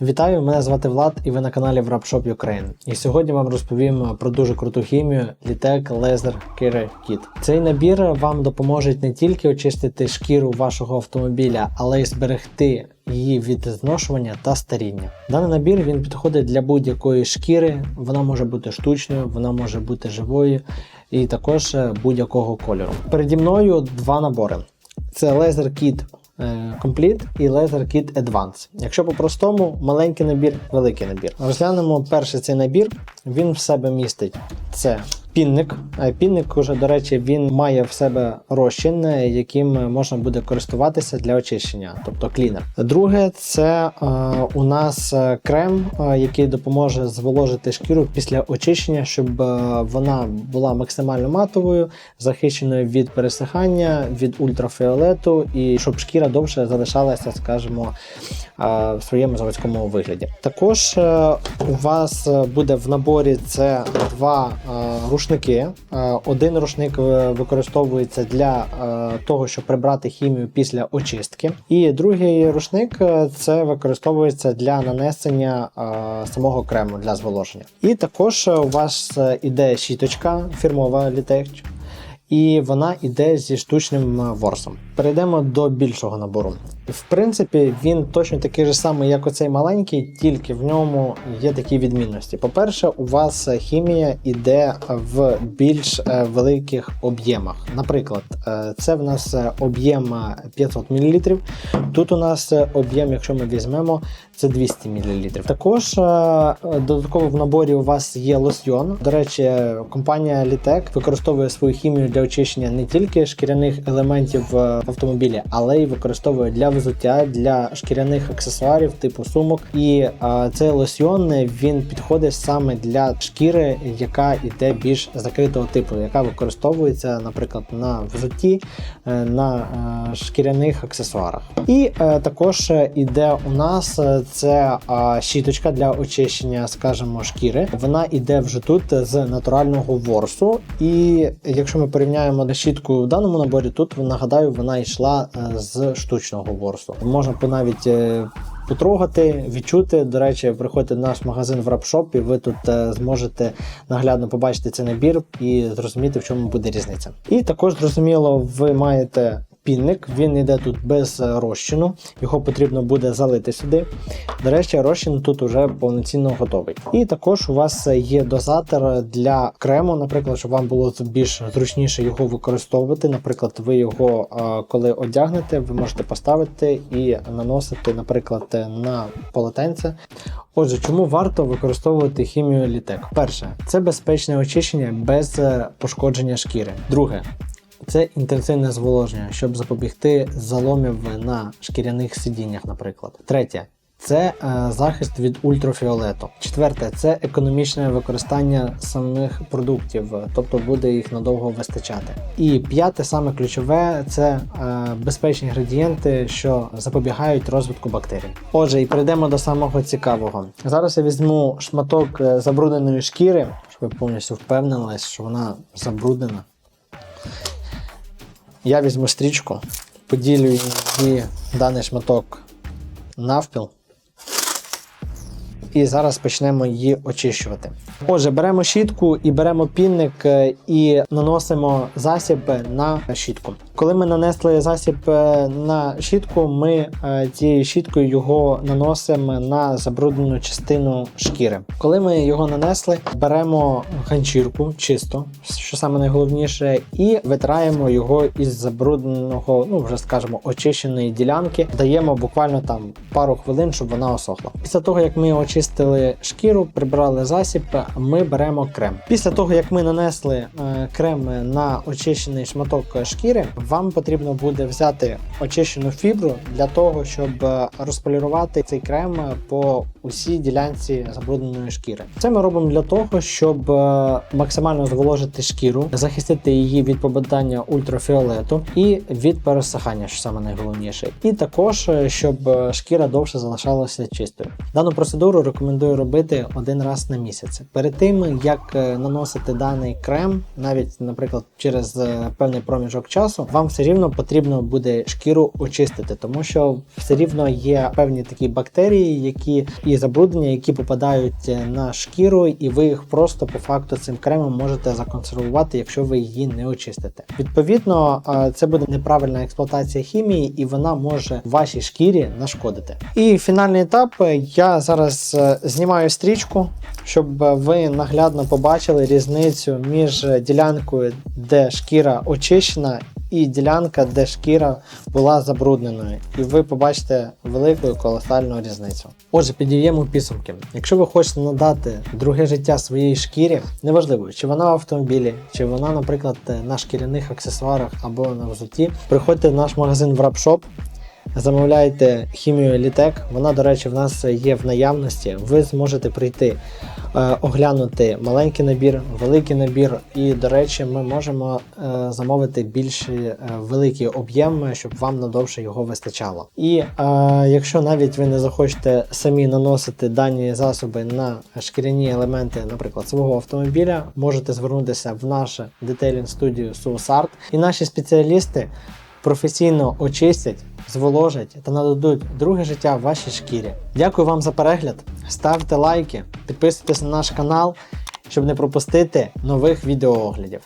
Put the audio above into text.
Вітаю, мене звати Влад і ви на каналі Wrapshop Ukraine. І сьогодні вам розповім про дуже круту хімію Litec Laser Care Kit. Цей набір вам допоможе не тільки очистити шкіру вашого автомобіля, але й зберегти її від зношування та старіння. Даний набір він підходить для будь-якої шкіри, вона може бути штучною, вона може бути живою і також е, будь-якого кольору. Переді мною два набори. Це Laser Kit Complete і Laser Kit Advance. Якщо по-простому, маленький набір, великий набір. Розглянемо перший цей набір. Він в себе містить це пінник. Е, Пінник, уже, до речі, він має в себе розчин, е, яким можна буде користуватися для очищення, тобто клінер. Друге, це е, у нас е, крем, е, який допоможе зволожити шкіру після очищення, щоб е, вона була максимально матовою, захищеною від пересихання, від ультрафіолету, і щоб шкіра довше залишалася, скажімо, е, в своєму заводському вигляді. Також е, у вас е, буде в наборі це два е, рушники. Е, Один рушник е, використовується для е, того, щоб прибрати хімію після очистки. І другий рушник це використовується для нанесення самого крему для зволоження. І також у вас іде щіточка фірмова Litex, і вона йде зі штучним е, ворсом. Перейдемо до більшого набору. В принципі, він точно такий же самий, як оцей маленький, тільки в ньому є такі відмінності. По-перше, у вас хімія йде в більш е, великих об'ємах. Наприклад, е, це в нас об'єм е, 500 мл. Тут у нас об'єм, якщо ми візьмемо, це 200 мл. Також е, додатково в наборі у вас є лосьйон. До речі, компанія Litec використовує свою хімію для очищення не тільки шкіряних елементів в автомобілі, але й використовує для взуття, для шкіряних аксесуарів типу сумок. І е, цей лосьйон він підходить саме для шкіри, яка йде більш закритого типу, яка використовується, наприклад, на взутті, е, на шкіряних аксесуарах. І також іде у нас це е, щіточка для очищення, скажімо, шкіри. Вона йде вже тут з натурального ворсу. І якщо ми порівняємо щітку в даному наборі, тут нагадаю, вона йшла е, з штучного ворсу. Можна навіть е, потрогати, відчути. До речі, приходьте в наш магазин в рапшопі, ви тут е, зможете наглядно побачити цей набір і зрозуміти, в чому буде різниця. І також зрозуміло, ви маєте. Пінник, він йде тут без е, розчину, його потрібно буде залити сюди. До речі, розчин тут уже повноцінно готовий. І також у вас є дозатор для крему, наприклад, щоб вам було більш зручніше його використовувати. Наприклад, ви його, е, коли одягнете, ви можете поставити і наносити, наприклад, на полотенце. Отже, чому варто використовувати хімію літек? Перше, це безпечне очищення без е, пошкодження шкіри. Друге, це інтенсивне зволоження, щоб запобігти заломів на шкіряних сидіннях, наприклад. Третє. Це е, захист від ультрафіолету. Четверте це економічне використання самих продуктів, тобто буде їх надовго вистачати. І п'яте, саме ключове, це е, безпечні інгредієнти, що запобігають розвитку бактерій. Отже, і перейдемо до самого цікавого. Зараз я візьму шматок е, забрудненої шкіри, щоб ви повністю впевнились, що вона забруднена. Я візьму стрічку, поділю її даний шматок навпіл. І зараз почнемо її очищувати. Отже, беремо щітку і беремо пінник е, і наносимо засіб на щітку. Коли ми нанесли засіб е, на щітку, ми е, цією щіткою його наносимо на забруднену частину шкіри. Коли ми його нанесли, беремо ганчірку чисто, що саме найголовніше, і витираємо його із забрудненого, ну вже скажімо, очищеної ділянки. Даємо буквально там пару хвилин, щоб вона осохла. Після того, як ми очистили шкіру, прибрали засіб, ми беремо крем. Після того, як ми нанесли е, крем на очищений шматок шкіри, вам потрібно буде взяти очищену фібру для того, щоб е, розполірувати цей крем по усій ділянці забрудненої шкіри. Це ми робимо для того, щоб е, максимально зволожити шкіру, захистити її від попадання ультрафіолету і від пересихання, що саме найголовніше. І також, щоб шкіра довше залишалася чистою. Дану процедуру рекомендую робити один раз на місяць. Перед тим як е, наносити даний крем, навіть, наприклад, через е, певний проміжок часу, вам все рівно потрібно буде шкіру очистити, тому що все рівно є певні такі бактерії, які і забруднення, які попадають е, на шкіру, і ви їх просто по факту цим кремом можете законсервувати, якщо ви її не очистите. Відповідно, це буде неправильна експлуатація хімії, і вона може вашій шкірі нашкодити. І фінальний етап я зараз знімаю стрічку, щоб е, ви наглядно побачили різницю між е, ділянкою, де шкіра очищена. І ділянка, де шкіра була забрудненою, і ви побачите велику колосальну різницю. Отже, підіб'ємо підсумки. Якщо ви хочете надати друге життя своїй шкірі, неважливо, чи вона в автомобілі, чи вона, наприклад, на шкіряних аксесуарах або на взутті, приходьте в наш магазин в Rapshop, Замовляйте хімію Літек, вона, до речі, в нас є в наявності. Ви зможете прийти е, оглянути маленький набір, великий набір, і, до речі, ми можемо е, замовити більш е, великий об'єм, щоб вам надовше його вистачало. І якщо навіть ви не захочете самі наносити дані засоби на шкіряні елементи, наприклад, свого автомобіля, можете звернутися в нашу детейлінг студію Suusart, і наші спеціалісти професійно очистять, зволожать та нададуть друге життя вашій шкірі. Дякую вам за перегляд. Ставте лайки, підписуйтесь на наш канал, щоб не пропустити нових відеооглядів.